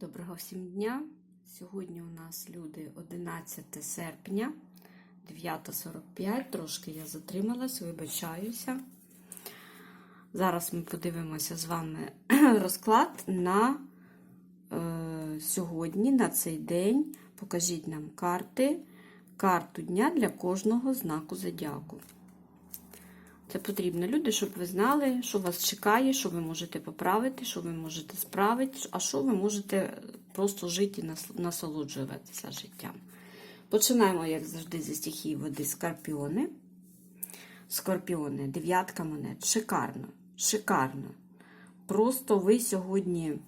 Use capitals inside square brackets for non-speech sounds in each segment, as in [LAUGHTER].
Доброго всім дня! Сьогодні у нас люди 11 серпня, 9.45. Трошки я затрималась, вибачаюся. Зараз ми подивимося з вами [CLEARS THROAT] розклад на е, сьогодні, на цей день. Покажіть нам карти, карту дня для кожного знаку зодіаку. Це потрібно, люди, щоб ви знали, що вас чекає, що ви можете поправити, що ви можете справити, а що ви можете просто жити і насолоджуватися життям. Починаємо, як завжди, зі стихії води скорпіони. Скорпіони, дев'ятка монет. Шикарно, шикарно. Просто ви сьогодні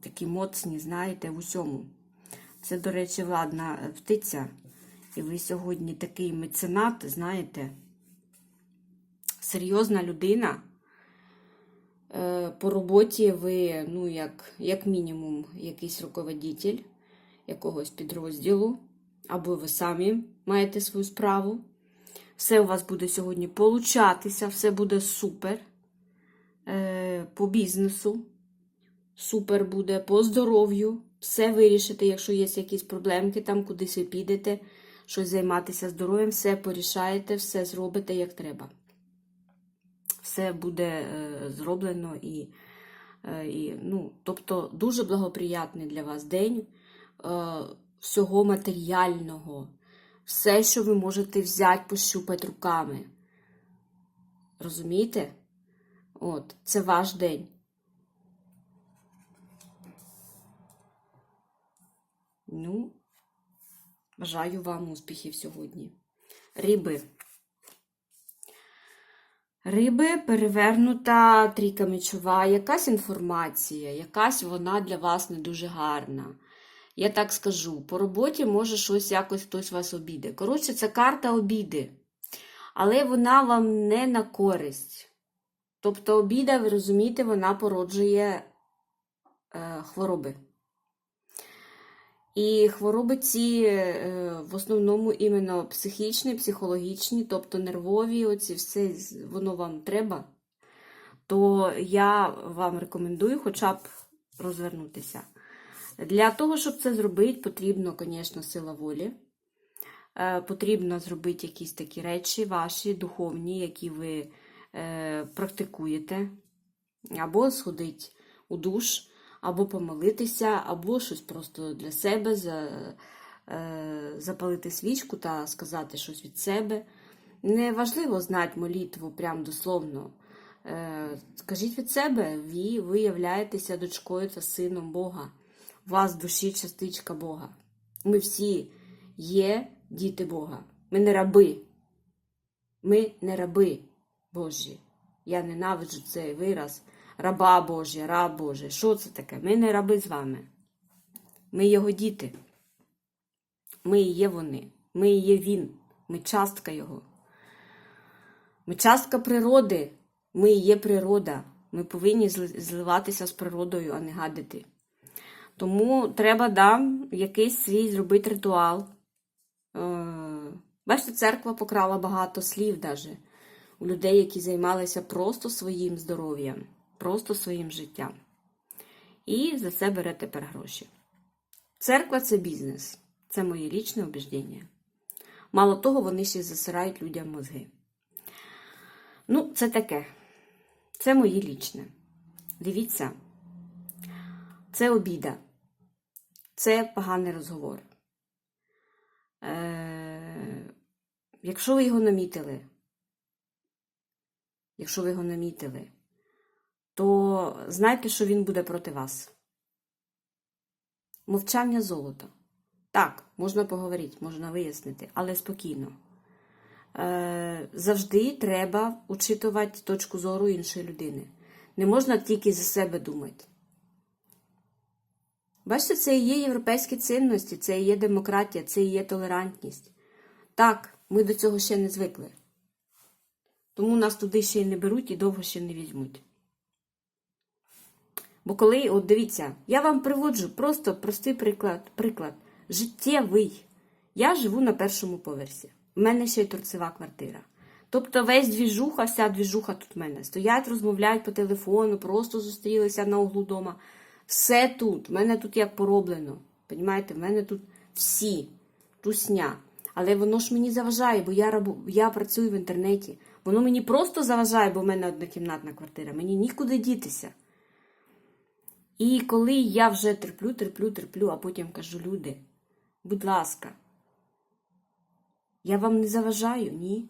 такі моцні, знаєте, в усьому. Це, до речі, владна птиця. І ви сьогодні такий меценат, знаєте серйозна людина. Е, По роботі ви, ну, як як мінімум, якийсь руководитель якогось підрозділу, або ви самі маєте свою справу. Все у вас буде сьогодні получатися, все буде супер. Е, По бізнесу. Супер буде, по здоров'ю. Все вирішите, якщо є якісь проблемки, там кудись ви підете, щось займатися здоров'ям, все порішаєте, все зробите як треба все буде е, зроблено і, е, і ну, тобто дуже благоприятний для вас день е, всього матеріального, все, що ви можете взяти, пощупати руками. Розумієте? От, це ваш день. Ну, бажаю вам успіхів сьогодні. Риби. Риби перевернута трійка мечова, якась інформація, якась вона для вас не дуже гарна. Я так скажу, по роботі може щось якось хтось вас обіде. Коротше, це карта обіди. Але вона вам не на користь. Тобто, обіда, ви розумієте, вона породжує е, хвороби. І хвороби ці е, в основному іменно психічні, психологічні, тобто нервові, оці все воно вам треба, то я вам рекомендую хоча б розвернутися. Для того, щоб це зробити, потрібно, звісно, сила волі. Е, потрібно зробити якісь такі речі, ваші духовні, які ви е, практикуєте, або сходити у душ або помолитися, або щось просто для себе е, запалити свічку та сказати щось від себе. Не важливо знати молитву прям дословно. Е, скажіть від себе, ви, ви являєтеся дочкою та сином Бога. У вас в душі частичка Бога. Ми всі є діти Бога. Ми не раби. Ми не раби Божі. Я ненавиджу цей вираз раба Божий, раб Божий. Що це таке? Ми не раби з вами. Ми його діти. Ми і є вони. Ми і є він. Ми частка Його. Ми частка природи. Ми є природа. Ми повинні зливатися з природою, а не гадити. Тому треба да, якийсь свій зробити ритуал. Е, бачите, церква покрала багато слів даже у людей, які займалися просто своїм здоров'ям просто своїм життям. І за це бере тепер гроші. Церква це бізнес, це моє річне убіждення. Мало того, вони ще засирають людям мозги. Ну, це таке. Це моє лічне. Дивіться, це обіда, це поганий розговор. Е, Якщо ви його намітили, якщо ви його намітили, то знайте, що він буде проти вас. Мовчання золото. Так, можна поговорити, можна вияснити, але спокійно. Е, Завжди треба учитувати точку зору іншої людини. Не можна тільки за себе думати. Бачите, це і є європейські цінності, це і є демократія, це і є толерантність. Так, ми до цього ще не звикли. Тому нас туди ще й не беруть і довго ще не візьмуть. Бо коли, от дивіться, я вам приводжу просто простий приклад. приклад. Життєвий. Я живу на першому поверсі. У мене ще й торцева квартира. Тобто весь двіжуха, вся двіжуха тут в мене. Стоять, розмовляють по телефону, просто зустрілися на углу дома. Все тут. У мене тут як пороблено. Понімаєте, в мене тут всі тусня. Але воно ж мені заважає, бо я, рабу... я працюю в інтернеті. Воно мені просто заважає, бо в мене однокімнатна квартира. Мені нікуди дітися. І коли я вже терплю, терплю, терплю, а потім кажу, люди, будь ласка, я вам не заважаю, ні.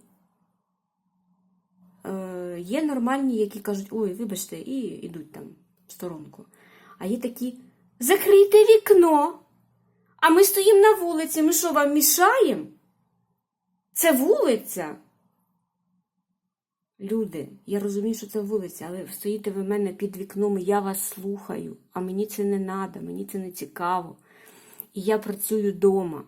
Е, є нормальні, які кажуть, ой, вибачте, і йдуть там в сторонку. А є такі, закрийте вікно, а ми стоїмо на вулиці, ми що, вам мішаємо? Це вулиця. Люди, я розумію, що це вулиця, але стоїте ви в мене під вікном, і я вас слухаю, а мені це не треба, мені це не цікаво. І я працюю вдома.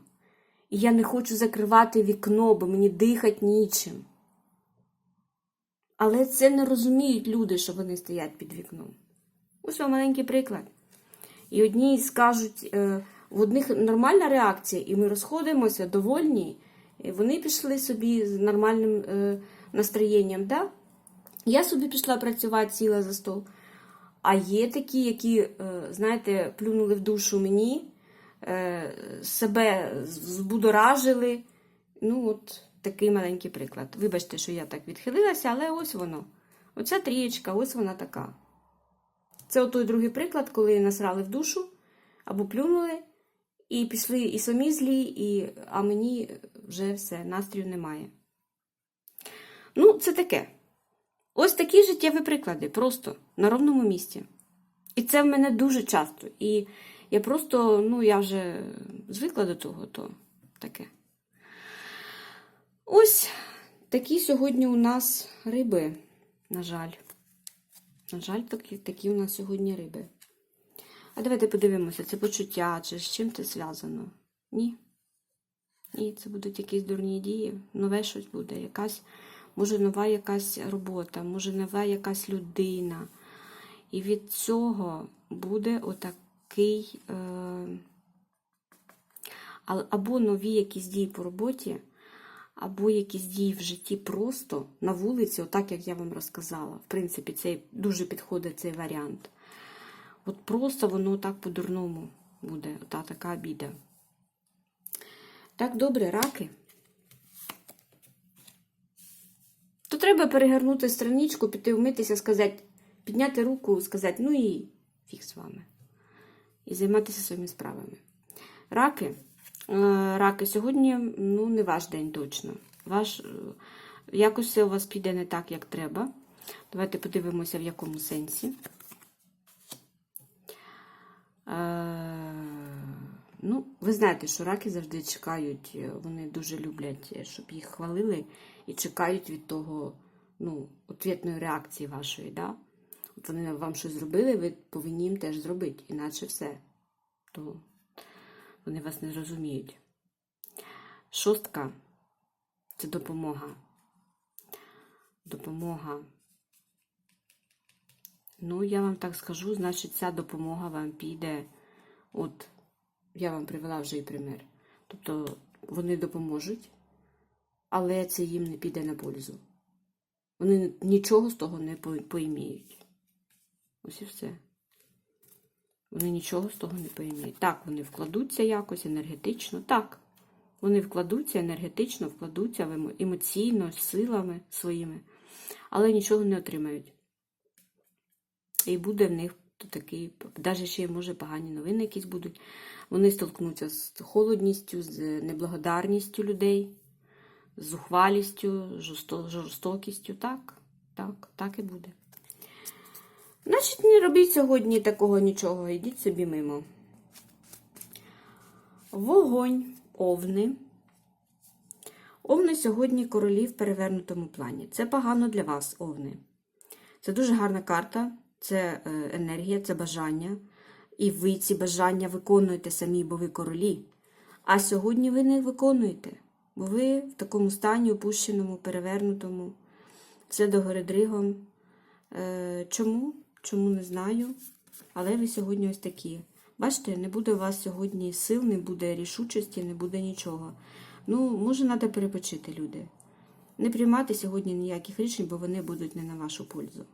І я не хочу закривати вікно, бо мені дихати нічим. Але це не розуміють люди, що вони стоять під вікном. Ось вам маленький приклад. І одні скажуть, е, в одних нормальна реакція, і ми розходимося довольні, і вони пішли собі з нормальним е, настроєнням. Да? Я собі пішла працювати, сіла за стол. А є такі, які, е, знаєте, плюнули в душу мені, е, себе збудоражили. Ну, от такий маленький приклад. Вибачте, що я так відхилилася, але ось воно. Оця трієчка, ось вона така. Це отой другий приклад, коли насрали в душу або плюнули, і пішли і самі злі, і... а мені вже все, настрію немає. Ну, це таке. Ось такі життєві приклади, просто на ровному місці. І це в мене дуже часто. І я просто, ну, я вже звикла до того, то таке. Ось такі сьогодні у нас риби, на жаль. На жаль, такі, такі у нас сьогодні риби. А давайте подивимося, це почуття, чи з чим це зв'язано? Ні. Ні, це будуть якісь дурні дії, нове щось буде, якась, може, нова якась робота, може, нова якась людина. І від цього буде отакий е, або нові якісь дії по роботі, або якісь дії в житті просто на вулиці, отак, як я вам розказала. В принципі, цей дуже підходить цей варіант. От просто воно так по-дурному буде, ота така біда. Так, добре, раки. То треба перегорнути страничку, піти вмитися, сказати, підняти руку, сказати, ну і фіг з вами. І займатися своїми справами. Раки. Е, Раки, сьогодні ну, не ваш день точно. Ваш, е, якось все у вас піде не так, як треба. Давайте подивимося, в якому сенсі. Ну, ви знаєте, що раки завжди чекають, е, вони дуже люблять, е, щоб їх хвалили, і чекають від того, ну, ответної реакції вашої, да? От вони вам щось зробили, ви повинні їм теж зробити, іначе все. То вони вас не зрозуміють. Шостка це допомога. Допомога. Ну, я вам так скажу, значить, ця допомога вам піде. От, я вам привела вже і примір. Тобто вони допоможуть, але це їм не піде на пользу. Вони нічого з того не по- поіміють. Ось і все. Вони нічого з того не поіміють. Так, вони вкладуться якось енергетично. Так. Вони вкладуться енергетично, вкладуться емоційно, силами своїми, але нічого не отримають. І буде в них такий, навіть ще може погані новини якісь будуть. Вони столкнуться з холодністю, з неблагодарністю людей, з зухвалістю, жорстокістю. Так, так, так і буде. Значить, не робіть сьогодні такого нічого, йдіть собі мимо. Вогонь, овни. Овни сьогодні королі в перевернутому плані. Це погано для вас, овни. Це дуже гарна карта, це е, енергія, це бажання. І ви ці бажання виконуєте самі, бо ви королі. А сьогодні ви не виконуєте, бо ви в такому стані опущеному, перевернутому, все догори дригом. Е, чому? Чому не знаю. Але ви сьогодні ось такі. Бачите, не буде у вас сьогодні сил, не буде рішучості, не буде нічого. Ну, може, треба перепочити, люди. Не приймати сьогодні ніяких рішень, бо вони будуть не на вашу пользу.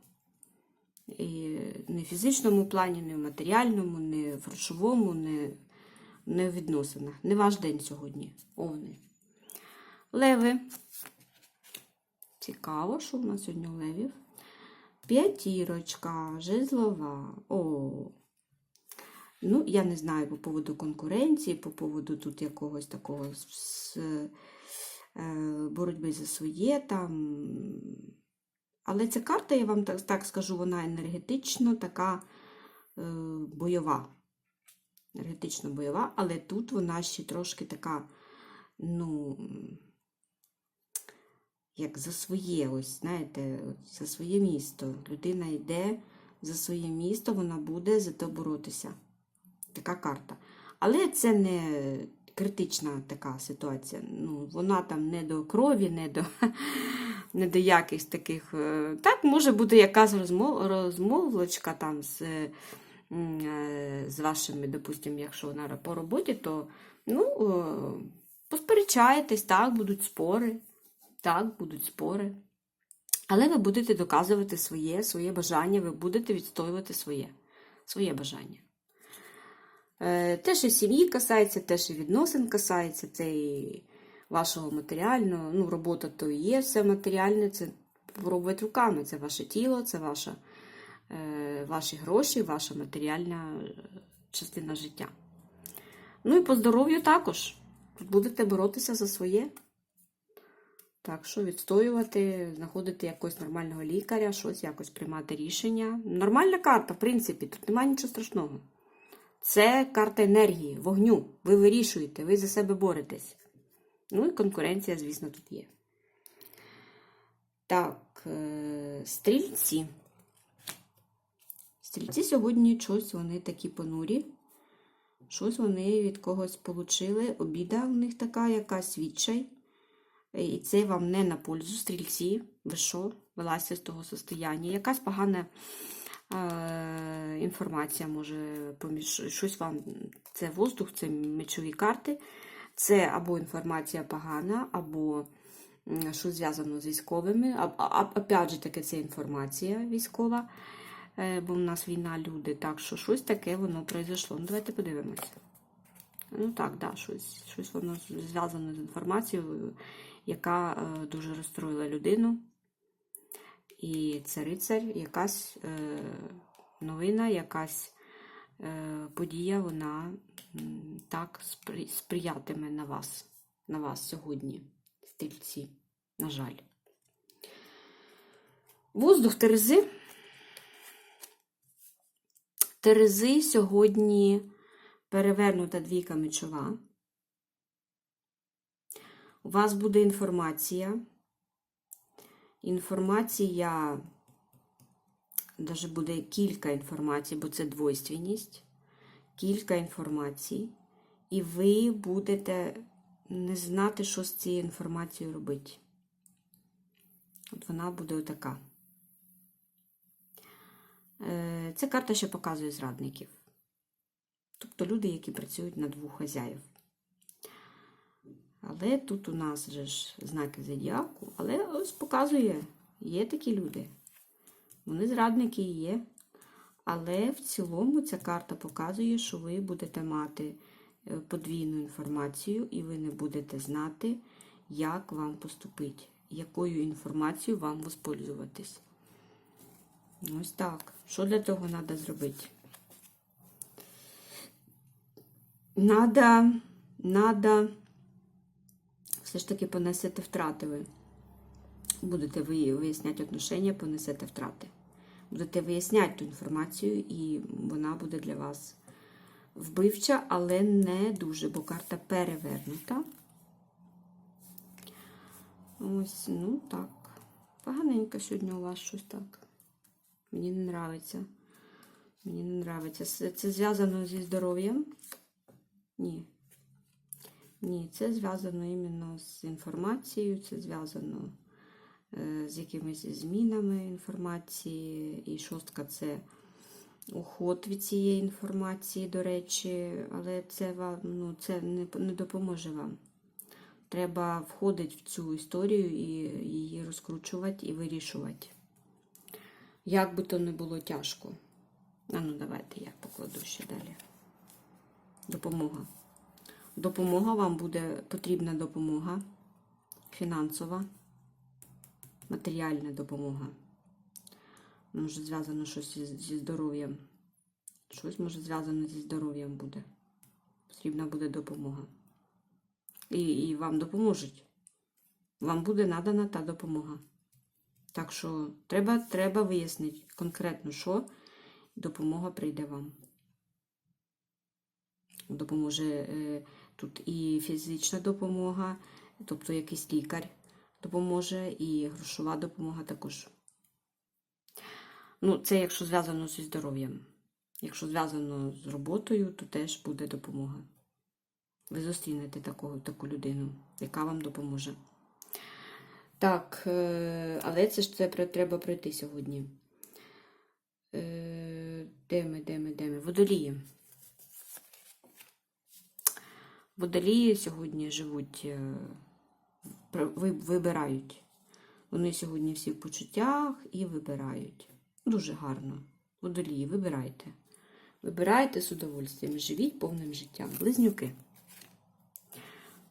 І не в фізичному плані, не в матеріальному, не в грошовому, не, не в відносинах. Не ваш день сьогодні, овни. Леви. Цікаво, що в нас сьогодні у левів. П'ятірочка, жезлова. О. Ну, я не знаю по поводу конкуренції, по поводу тут якогось такого с- е, боротьби за своє там. Але ця карта, я вам так, так скажу, вона енергетично така е, бойова. Енергетично бойова, але тут вона ще трошки така, ну, як за своє, ось, знаєте, за своє місто. Людина йде за своє місто, вона буде за то боротися. Така карта. Але це не критична така ситуація. Ну, вона там не до крові, не до, [LAUGHS] не до якихось таких. е, Так, може бути якась розмов, розмовлочка там з, е, з вашими, допустимо, якщо вона по роботі, то ну, е, посперечаєтесь, так, будуть спори. Так, будуть спори. Але ви будете доказувати своє, своє бажання, ви будете відстоювати своє, своє бажання. Те, що сім'ї касається, те, що відносин касається, це і вашого матеріального. Ну, робота то і є все матеріальне, це пробувати руками. Це ваше тіло, це ваша, е, ваші гроші, ваша матеріальна е, частина життя. Ну і по здоров'ю також. Будете боротися за своє. Так що відстоювати, знаходити якогось нормального лікаря, щось якось приймати рішення. Нормальна карта, в принципі, тут немає нічого страшного. Це карта енергії, вогню. Ви вирішуєте, ви за себе боретесь. Ну і конкуренція, звісно, тут є. Так, е, стрільці. Стрільці сьогодні щось вони такі понурі. Щось вони від когось получили. Обіда в них така, якась відчай. І це вам не на пользу, стрільці. Ви що? Вилазьте з того состояння. Якась погана е, інформація може поміж щось вам. Це воздух, це мечові карти. Це або інформація погана, або щось зв'язано з військовими. А, а, опять же таки, це інформація військова, е, бо в нас війна, люди. Так що щось таке воно произошло. Ну, давайте подивимося. Ну так, да, щось, щось воно зв'язане з інформацією, яка е, дуже розстроїла людину. І це рицар, якась е, новина, якась подія, вона так сприятиме на вас, на вас сьогодні, стрільці, на жаль. Воздух Терези. Терези сьогодні перевернута двійка мечова. У вас буде інформація. Інформація, навіть буде кілька інформацій, бо це двойственність, кілька інформацій, і ви будете не знати, що з цією інформацією робити. От вона буде отака. Це карта, що показує зрадників. Тобто люди, які працюють на двох хазяїв. Але тут у нас же ж знаки зодіаку, але ось показує, є такі люди. Вони зрадники і є. Але в цілому ця карта показує, що ви будете мати е, подвійну інформацію, і ви не будете знати, як вам поступити, якою інформацією вам воспользуватись. Ось так. Що для того треба зробити? Надо, надо все ж таки понесете втрати ви. Будете ви виясняти отношення, понесете втрати. Будете виясняти ту інформацію, і вона буде для вас вбивча, але не дуже, бо карта перевернута. Ось, ну так. Поганенько сьогодні у вас щось так. Мені не нравиться. Мені не нравиться. Це, це зв'язано зі здоров'ям? Ні. Ні, це зв'язано іменно з інформацією, це зв'язано з якимись змінами інформації. І шостка це уход від цієї інформації, до речі, але це вам ну, це не, не допоможе вам. Треба входити в цю історію і її розкручувати і вирішувати. Як би то не було тяжко. А ну, давайте я покладу ще далі. Допомога. Допомога вам буде потрібна допомога. Фінансова, матеріальна допомога. Може, зв'язано щось зі, здоров'ям. Щось може зв'язано зі здоров'ям буде. Потрібна буде допомога. І, і вам допоможуть. Вам буде надана та допомога. Так що треба, треба вияснити конкретно, що допомога прийде вам. Допоможе е, тут і фізична допомога, тобто якийсь лікар допоможе, і грошова допомога також. Ну, це якщо зв'язано зі здоров'ям. Якщо зв'язано з роботою, то теж буде допомога. Ви зустрінете такого, таку людину, яка вам допоможе. Так, е, але це ж це треба пройти сьогодні. Е, Де ми, де ми, де ми? Водолії. Водолії сьогодні живуть, е, вибирають. Вони сьогодні всі в почуттях і вибирають. Дуже гарно. Водолії, вибирайте. Вибирайте з удовольствием. Живіть повним життям. Близнюки.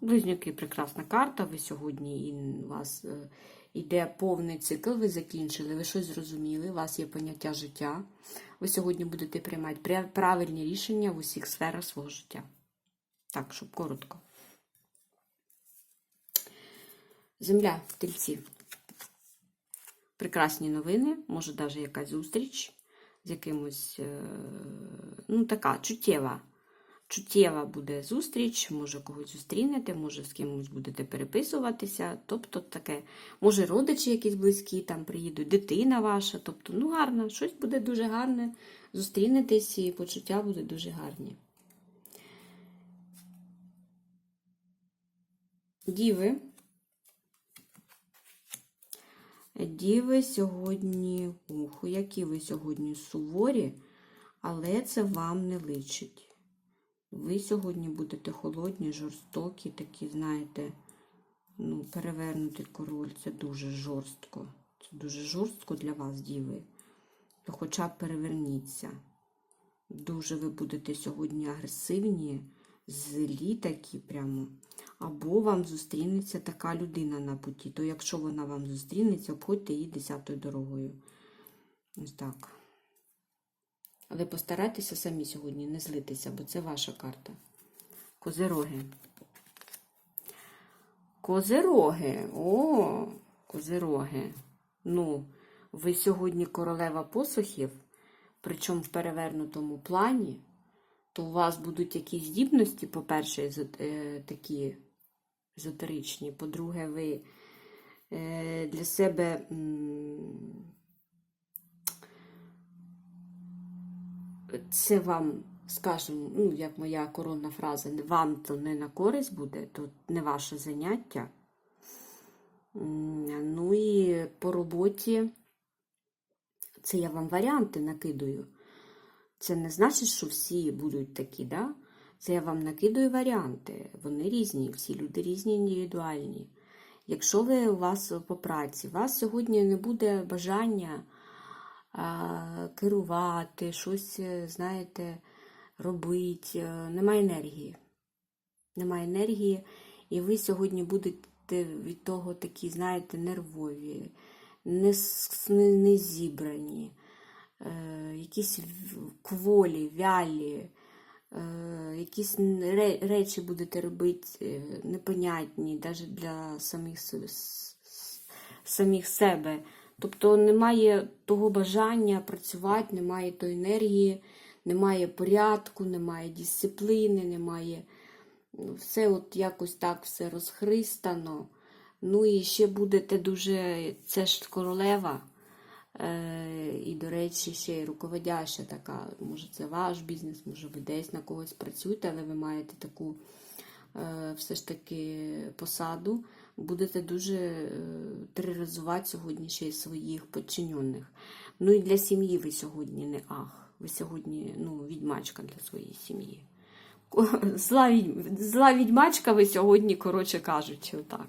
Близнюки прекрасна карта. Ви сьогодні і у вас е, йде повний цикл, ви закінчили, ви щось зрозуміли, у вас є поняття життя. Ви сьогодні будете приймати правильні рішення в усіх сферах свого життя. Так, щоб коротко. Земля, в тельці. Прекрасні новини, може навіть якась зустріч з якимось, е, ну, така чуттєва. Чуттєва буде зустріч, може когось зустрінете, може з кимось будете переписуватися. Тобто таке, може родичі якісь близькі там приїдуть, дитина ваша. Тобто, ну гарно, щось буде дуже гарне. Зустрінетесь і почуття буде дуже гарні. Діви. Діви сьогодні, ух, які ви сьогодні суворі, але це вам не личить. Ви сьогодні будете холодні, жорстокі, такі, знаєте, ну, перевернутий король. Це дуже жорстко. Це дуже жорстко для вас, діви. То хоча б переверніться. Дуже ви будете сьогодні агресивні, злі такі прямо. Або вам зустрінеться така людина на путі. То якщо вона вам зустрінеться, обходьте її десятою дорогою. Ось так. Але постарайтеся самі сьогодні не злитися, бо це ваша карта. Козероги. Козероги. О, козероги. Ну, ви сьогодні королева посухів, причому в перевернутому плані, то у вас будуть якісь здібності, по-перше, е, такі езотеричні. По-друге, ви е, для себе. це вам, скажімо, ну, як моя коронна фраза, вам то не на користь буде, то не ваше заняття. Ну і по роботі, це я вам варіанти накидаю. Це не значить, що всі будуть такі, да? Це я вам накидаю варіанти. Вони різні, всі люди різні, індивідуальні. Якщо ви у вас по праці, у вас сьогодні не буде бажання а, керувати, щось, е, знаєте, робити, е, немає енергії. Немає енергії, і ви сьогодні будете від того такі, знаєте, нервові, не, не, зібрані, е, якісь кволі, вялі, якісь речі будете робити е, непонятні, навіть для самих, самих себе. Тобто немає того бажання працювати, немає тої енергії, немає порядку, немає дисципліни, немає. Ну, все от якось так все розхристано. Ну і ще будете дуже. Це ж королева. Е, і, до речі, ще й руководяща така. Може, це ваш бізнес, може, ви десь на когось працюєте, але ви маєте таку е, все ж таки посаду. Будете дуже е, тероризувати сьогодні ще й своїх підчинених. Ну і для сім'ї ви сьогодні не ах. Ви сьогодні ну, відьмачка для своєї сім'ї. [LAUGHS] зла відь... зла відьмачка ви сьогодні, коротше кажучи, отак.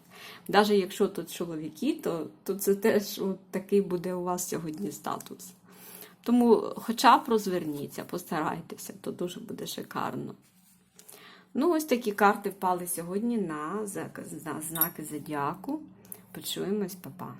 Навіть якщо тут чоловіки, то то це теж от такий буде у вас сьогодні статус. Тому хоча б розверніться, постарайтеся, то дуже буде шикарно. Ну, ось такі карти впали сьогодні на, на знаки Зодіаку. Почуємось, па-па.